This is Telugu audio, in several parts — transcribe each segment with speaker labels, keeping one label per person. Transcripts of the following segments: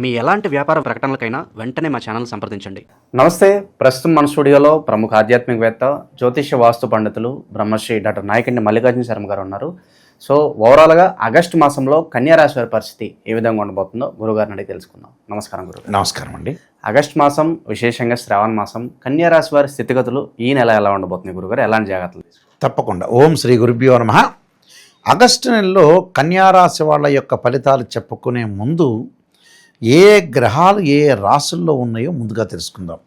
Speaker 1: మీ ఎలాంటి వ్యాపార ప్రకటనలకైనా వెంటనే మా ఛానల్ సంప్రదించండి.
Speaker 2: నమస్తే ప్రస్తుతం మన స్టూడియోలో ప్రముఖ ఆధ్యాత్మికవేత్త జ్యోతిష్య వాస్తు పండితులు బ్రహ్మశ్రీ డాక్టర్ నాయకండి మల్లికార్జున శర్మ గారు ఉన్నారు. సో ఓవరాల్గా ఆగస్టు మాసంలో కన్యా రాశి వారి పరిస్థితి ఏ విధంగా ఉండబోతుందో గురుగారిని అడిగి తెలుసుకుందాం. నమస్కారం గురు.
Speaker 3: నమస్కారం అండి.
Speaker 2: ఆగస్టు మాసం విశేషంగా శ్రావణ మాసం కన్యా రాశి వారి స్థితిగతులు ఈ నెల ఎలా ఉండబోతుంది గురుగారు ఎలాంటి జాగ్రత్తలు?
Speaker 3: తప్పకుండా. ఓం శ్రీ గురుభ్యో నమ. ఆగస్టు నెలలో కన్యారాశి వాళ్ళ యొక్క ఫలితాలు చెప్పుకునే ముందు ఏ గ్రహాలు ఏ రాశుల్లో ఉన్నాయో ముందుగా తెలుసుకుందాం.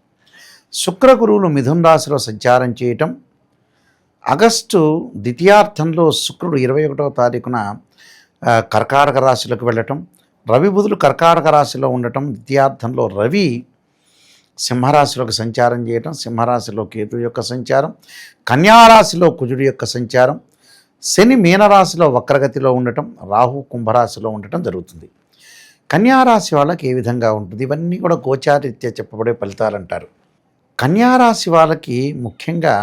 Speaker 3: శుక్ర గురువులు మిథున రాశిలో సంచారం చేయటం ఆగస్టు ద్వితీయార్థంలో శుక్రుడు ఇరవై ఒకటవ తారీఖున కర్కాటక రాశిలోకి వెళ్ళటం రవి బుధులు కర్కాటక రాశిలో ఉండటం ద్వితీయార్థంలో రవి సింహరాశిలోకి సంచారం చేయటం సింహరాశిలో కేతు యొక్క సంచారం కన్యారాశిలో కుజుడు యొక్క సంచారం శని మీనరాశిలో వక్రగతిలో ఉండటం రాహు కుంభరాశిలో ఉండటం జరుగుతుంది. కన్యారాశి వాళ్ళకి ఏ విధంగా ఉంటుంది? ఇవన్నీ కూడా గోచారీత్యా చెప్పబడే ఫలితాలు అంటారు కన్యారాశి వాళ్ళకి ముఖ్యంగా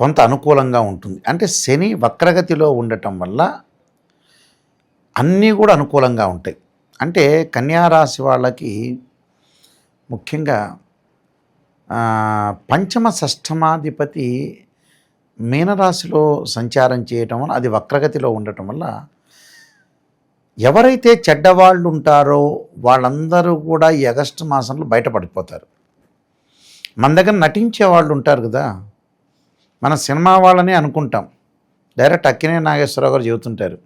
Speaker 3: కొంత అనుకూలంగా ఉంటుంది. అంటే శని వక్రగతిలో ఉండటం వల్ల అన్నీ కూడా అనుకూలంగా ఉంటాయి. అంటే కన్యారాశి వాళ్ళకి ముఖ్యంగా పంచమ షష్టమాధిపతి మీనరాశిలో సంచారం చేయటం వల్ల అది వక్రగతిలో ఉండటం వల్ల ఎవరైతే చెడ్డవాళ్ళు ఉంటారో వాళ్ళందరూ కూడా ఈ ఆగస్టు మాసంలో బయటపడిపోతారు. మన దగ్గర నటించే వాళ్ళు ఉంటారు కదా. మన సినిమా వాళ్ళనే అనుకుంటాం. డైరెక్ట్ అక్కినే నాగేశ్వరరావు గారు చెబుతుంటారు.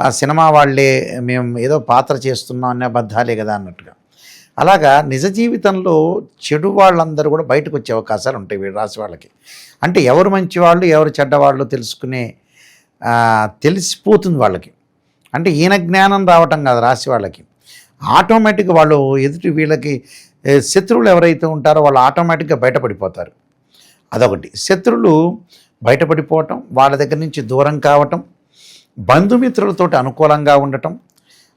Speaker 3: ఆ సినిమా వాళ్ళే మేము ఏదో పాత్ర చేస్తున్నాం అనే అబద్ధాలే కదా అన్నట్టుగా. అలాగా నిజ జీవితంలో చెడు వాళ్ళందరూ కూడా బయటకు వచ్చే అవకాశాలు ఉంటాయి వీడు రాసి వాళ్ళకి. అంటే ఎవరు మంచివాళ్ళు ఎవరు చెడ్డవాళ్ళు తెలుసుకునే తెలిసిపోతుంది వాళ్ళకి. అంటే ఈయన జ్ఞానం రావటం కాదు రాసి వాళ్ళకి. ఆటోమేటిక్ వాళ్ళు ఎదుటి వీళ్ళకి శత్రువులు ఎవరైతే ఉంటారో వాళ్ళు ఆటోమేటిక్గా బయటపడిపోతారు. అదొకటి. శత్రువులు బయటపడిపోవటం వాళ్ళ దగ్గర నుంచి దూరం కావటం బంధుమిత్రులతోటి అనుకూలంగా ఉండటం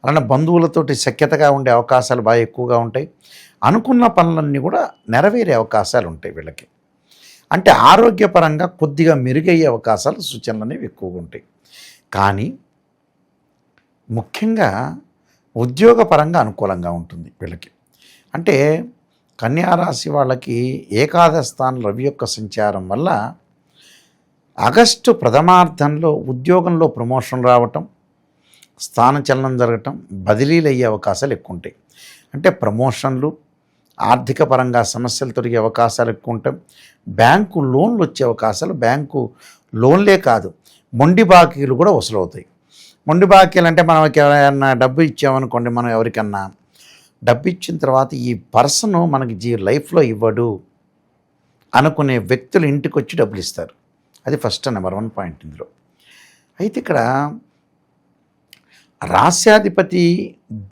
Speaker 3: అలానే బంధువులతోటి సఖ్యతగా ఉండే అవకాశాలు బాగా ఎక్కువగా ఉంటాయి. అనుకున్న పనులన్నీ కూడా నెరవేరే అవకాశాలు ఉంటాయి వీళ్ళకి. అంటే ఆరోగ్యపరంగా కొద్దిగా మెరుగయ్యే అవకాశాలు సూచనలు అనేవి ఎక్కువగా ఉంటాయి. కానీ ముఖ్యంగా ఉద్యోగపరంగా అనుకూలంగా ఉంటుంది వీళ్ళకి. అంటే కన్యారాశి వాళ్ళకి ఏకాదశ స్థానం రవి యొక్క సంచారం వల్ల ఆగస్టు ప్రథమార్థంలో ఉద్యోగంలో ప్రమోషన్ రావటం స్థానచలనం జరగటం బదిలీలు అయ్యే అవకాశాలు ఎక్కువ ఉంటాయి అంటే ప్రమోషన్లు ఆర్థిక పరంగా సమస్యలు తొలగే అవకాశాలు ఎక్కువ ఉంటాయి బ్యాంకు లోన్లు వచ్చే అవకాశాలు బ్యాంకు లోన్లే కాదు మొండి బాకీలు కూడా వసూలవుతాయి. మొండి బాకీలు అంటే మనకి ఎవరైనా డబ్బు ఇచ్చామనుకోండి మనం ఎవరికన్నా డబ్బు ఇచ్చిన తర్వాత ఈ పర్సన్ మనకి జీ లైఫ్లో ఇవ్వడు అనుకునే వ్యక్తులు ఇంటికి వచ్చి డబ్బులు ఇస్తారు అది ఫస్ట్ నెంబర్ వన్ పాయింట్ ఇందులో. అయితే ఇక్కడ రాస్యాధిపతి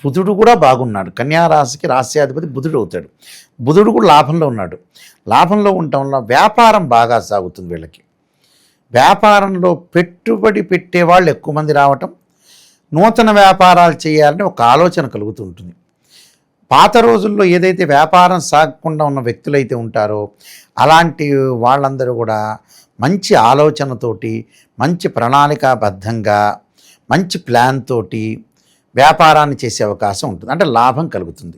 Speaker 3: బుధుడు కూడా బాగున్నాడు. కన్యారాశికి రాస్యాధిపతి బుధుడు అవుతాడు. బుధుడు కూడా లాభంలో ఉన్నాడు. లాభంలో ఉండటం వల్ల వ్యాపారం బాగా సాగుతుంది వీళ్ళకి. వ్యాపారంలో పెట్టుబడి పెట్టే వాళ్ళు ఎక్కువ మంది రావటం నూతన వ్యాపారాలు చేయాలని ఒక ఆలోచన కలుగుతుంటుంది. పాత రోజుల్లో ఏదైతే వ్యాపారం సాగకుండా ఉన్న వ్యక్తులైతే ఉంటారో అలాంటి వాళ్ళందరూ కూడా మంచి ఆలోచనతోటి మంచి ప్రణాళికాబద్ధంగా మంచి ప్లాన్ తోటి వ్యాపారాన్ని చేసే అవకాశం ఉంటుంది. అంటే లాభం కలుగుతుంది.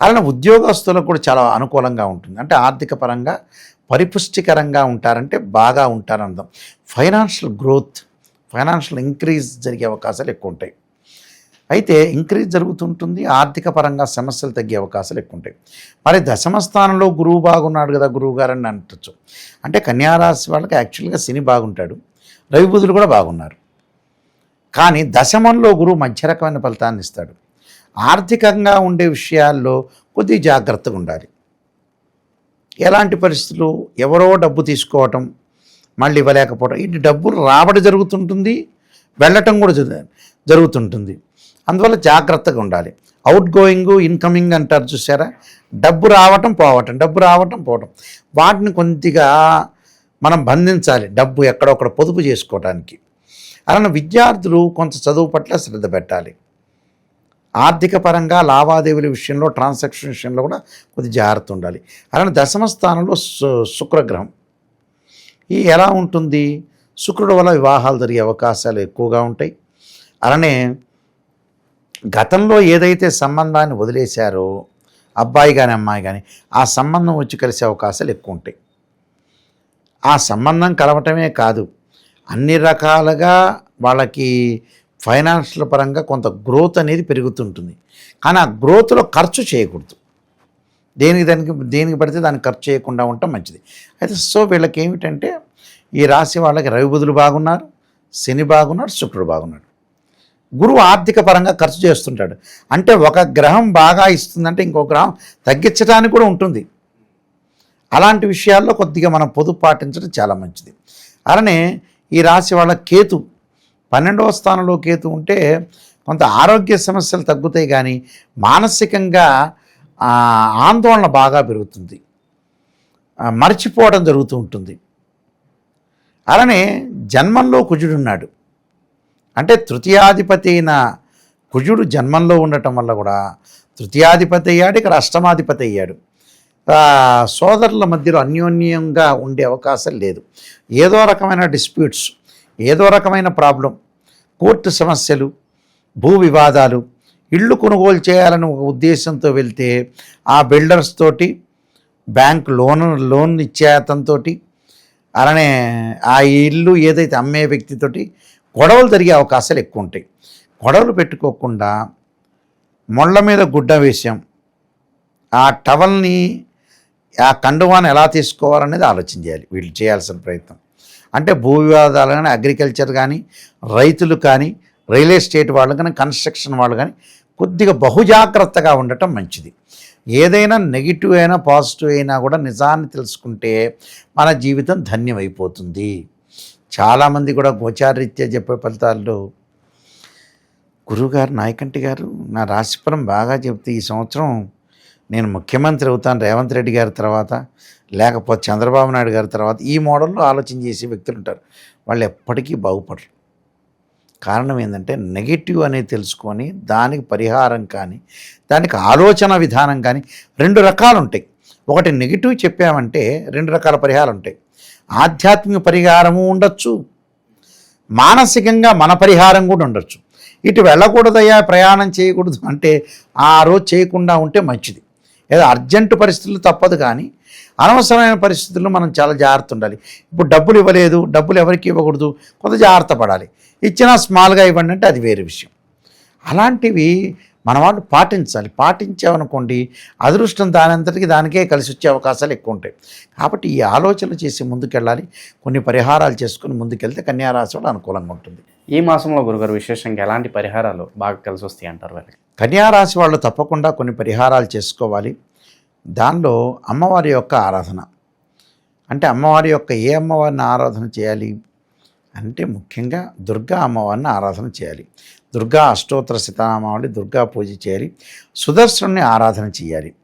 Speaker 3: అలానే ఉద్యోగస్తులకు కూడా చాలా అనుకూలంగా ఉంటుంది. అంటే ఆర్థిక పరంగా పరిపుష్టికరంగా ఉంటారంటే బాగా ఉంటారనర్థం ఫైనాన్షియల్ గ్రోత్ ఫైనాన్షియల్ ఇంక్రీజ్ జరిగే అవకాశాలు ఎక్కువ ఉంటాయి అయితే ఇంక్రీజ్ జరుగుతుంటుంది ఆర్థిక పరంగా సమస్యలు తగ్గే అవకాశాలు ఎక్కువ ఉంటాయి మరి దశమ స్థానంలో గురువు బాగున్నాడు కదా గురువు గారు అని అంటచ్చు అంటే కన్యారాశి వాళ్ళకి యాక్చువల్గా శని బాగుంటాడు రవి బుధులు కూడా బాగున్నారు. కానీ దశమంలో గురువు మధ్య రకమైన ఫలితాన్ని ఇస్తాడు. ఆర్థికంగా ఉండే విషయాల్లో కొద్ది జాగ్రత్తగా ఉండాలి. ఎలాంటి పరిస్థితులు ఎవరో డబ్బు తీసుకోవటం మళ్ళీ ఇవ్వలేకపోవడం. ఇటు డబ్బులు రాబడి జరుగుతుంటుంది వెళ్ళటం కూడా జరుగుతుంటుంది. అందువల్ల జాగ్రత్తగా ఉండాలి. అవుట్ గోయింగ్ ఇన్కమింగ్ అంటారు చూసారా డబ్బు రావటం పోవటం డబ్బు రావటం పోవటం. వాటిని కొద్దిగా మనం బంధించాలి డబ్బు ఎక్కడొక్కడ పొదుపు చేసుకోవడానికి అలానే విద్యార్థులు కొంత చదువు పట్ల శ్రద్ధ పెట్టాలి. ఆర్థిక పరంగా లావాదేవీల విషయంలో ట్రాన్సాక్షన్ విషయంలో కూడా కొద్ది జాగ్రత్త ఉండాలి. అలానే దశమ స్థానంలో సు- శుక్రగ్రహం. ఈ ఎలా ఉంటుంది? శుక్రుడు వల్ల వివాహాలు జరిగే అవకాశాలు ఎక్కువగా ఉంటాయి. అలానే గతంలో ఏదైతే సంబంధాన్ని వదిలేశారో అబ్బాయి కానీ అమ్మాయి కానీ ఆ సంబంధం వచ్చి కలిసే అవకాశాలు ఎక్కువ ఉంటాయి. ఆ సంబంధం కలవటమే కాదు అన్ని రకాలుగా వాళ్ళకి ఫైనాన్షియల్ పరంగా కొంత గ్రోత్ అనేది పెరుగుతుంటుంది. కానీ ఆ గ్రోత్లో ఖర్చు చేయకూడదు. దేనికి దానికి దేనికి పడితే దాన్ని ఖర్చు చేయకుండా ఉండటం మంచిది. అయితే సో వీళ్ళకి ఏమిటంటే ఈ రాశి వాళ్ళకి రవి బుధులు బాగున్నారు శని బాగున్నాడు శుక్రుడు బాగున్నాడు. గురువు ఆర్థిక పరంగా ఖర్చు చేస్తుంటాడు. అంటే ఒక గ్రహం బాగా ఇస్తుందంటే ఇంకో గ్రహం తగ్గించడానికి కూడా ఉంటుంది. అలాంటి విషయాల్లో కొద్దిగా మనం పొదుపు పాటించడం చాలా మంచిది. అలానే ఈ రాశి వాళ్ళ కేతు పన్నెండవ స్థానంలో కేతు ఉంటే కొంత ఆరోగ్య సమస్యలు తగ్గుతాయి కానీ మానసికంగా ఆందోళన బాగా పెరుగుతుంది. మర్చిపోవడం జరుగుతూ ఉంటుంది. అలానే జన్మంలో కుజుడున్నాడు అంటే తృతీయాధిపతి అయిన కుజుడు జన్మంలో ఉండటం వల్ల కూడా తృతీయాధిపతి అయ్యాడు ఇక్కడ అష్టమాధిపతి అయ్యాడు. సోదరుల మధ్యలో అన్యోన్యంగా ఉండే అవకాశం లేదు. ఏదో రకమైన డిస్ప్యూట్స్ ఏదో రకమైన ప్రాబ్లం కోర్టు సమస్యలు భూ వివాదాలు ఇళ్ళు కొనుగోలు చేయాలని ఒక ఉద్దేశంతో వెళ్తే ఆ బిల్డర్స్ తోటి బ్యాంక్ లోన్ లోన్ ఇచ్చే అతనితో అలానే ఆ ఇల్లు ఏదైతే అమ్మే వ్యక్తితోటి గొడవలు జరిగే అవకాశాలు ఎక్కువ ఉంటాయి. గొడవలు పెట్టుకోకుండా మొళ్ళ మీద గుడ్డ వేసాం ఆ టవల్ని ఆ కండువాన్ని ఎలా తీసుకోవాలనేది ఆలోచన చేయాలి. వీళ్ళు చేయాల్సిన ప్రయత్నం. అంటే భూ వివాదాలు కానీ అగ్రికల్చర్ కానీ రైతులు కానీ రియల్ ఎస్టేట్ వాళ్ళు కానీ కన్స్ట్రక్షన్ వాళ్ళు కానీ కొద్దిగా బహుజాగ్రత్తగా ఉండటం మంచిది. ఏదైనా నెగిటివ్ అయినా పాజిటివ్ అయినా కూడా నిజాన్ని తెలుసుకుంటే మన జీవితం ధన్యమైపోతుంది. చాలామంది కూడా గోచారీత్యా చెప్పే ఫలితాల్లో గురువుగారు నాయకంటి గారు నా రాశిఫలం బాగా చెప్తే ఈ సంవత్సరం నేను ముఖ్యమంత్రి అవుతాను రేవంత్ రెడ్డి గారి తర్వాత లేకపోతే చంద్రబాబు నాయుడు గారి తర్వాత ఈ మోడల్లో ఆలోచన చేసే వ్యక్తులు ఉంటారు. వాళ్ళు ఎప్పటికీ బాగుపడరు. కారణం ఏంటంటే నెగిటివ్ అనేది తెలుసుకొని దానికి పరిహారం కానీ దానికి ఆలోచన విధానం కానీ రెండు రకాలు ఉంటాయి ఒకటి నెగిటివ్ చెప్పామంటే రెండు రకాల పరిహారాలు ఉంటాయి ఆధ్యాత్మిక పరిహారము ఉండొచ్చు మానసికంగా మన పరిహారం కూడా ఉండొచ్చు. ఇటు వెళ్ళకూడదయ్యా ప్రయాణం చేయకూడదు అంటే ఆ రోజు చేయకుండా ఉంటే మంచిది. ఏదో అర్జెంటు పరిస్థితులు తప్పదు కానీ అనవసరమైన పరిస్థితుల్లో మనం చాలా జాగ్రత్త ఉండాలి. ఇప్పుడు డబ్బులు ఇవ్వలేదు డబ్బులు ఎవరికి ఇవ్వకూడదు? కొంత జాగ్రత్త పడాలి. ఇచ్చినా స్మాల్గా ఇవ్వండి అంటే అది వేరే విషయం. అలాంటివి మన వాళ్ళు పాటించాలి. పాటించామనుకోండి అదృష్టం దానంతటికి దానికే కలిసి వచ్చే అవకాశాలు ఎక్కువ ఉంటాయి. కాబట్టి ఈ ఆలోచనలు చేసి ముందుకెళ్ళాలి. కొన్ని పరిహారాలు చేసుకుని ముందుకెళ్తే కన్యారాశి వాళ్ళు అనుకూలంగా ఉంటుంది.
Speaker 2: ఈ మాసంలో గురుగారు విశేషంగా ఎలాంటి పరిహారాలు బాగా కలిసి వస్తాయి అంటారు వాళ్ళకి?
Speaker 3: కన్యారాశి వాళ్ళు తప్పకుండా కొన్ని పరిహారాలు చేసుకోవాలి. దానిలో అమ్మవారి యొక్క ఆరాధన. అంటే అమ్మవారి యొక్క ఏ అమ్మవారిని ఆరాధన చేయాలి? అంటే ముఖ్యంగా దుర్గా అమ్మవారిని ఆరాధన చేయాలి. దుర్గా అష్టోత్తర శతనామావళి దుర్గా పూజ చేయాలి. సుదర్శనుని ఆరాధన చేయాలి.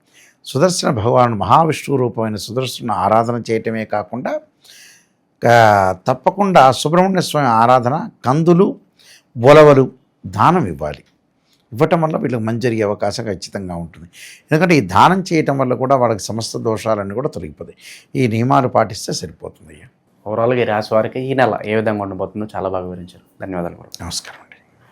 Speaker 3: సుదర్శన భగవాను మహావిష్ణువు రూపమైన సుదర్శను ఆరాధన చేయటమే కాకుండా తప్పకుండా సుబ్రహ్మణ్య స్వామి ఆరాధన కందులు బొలవలు దానం ఇవ్వాలి. ఇవ్వటం వల్ల వీళ్ళకి మంచి జరిగే అవకాశం ఖచ్చితంగా ఉంటుంది. ఎందుకంటే ఈ దానం చేయటం వల్ల కూడా వాళ్ళకి సమస్త దోషాలన్నీ కూడా తొలగిపోతాయి. ఈ నియమాలు పాటిస్తే సరిపోతుంది
Speaker 2: ఓవరాల్గా ఈ రాశి వారికి ఈ నెల ఏ విధంగా ఉండబోతుందో చాలా బాగా వివరించారు. ధన్యవాదాలు
Speaker 3: నమస్కారం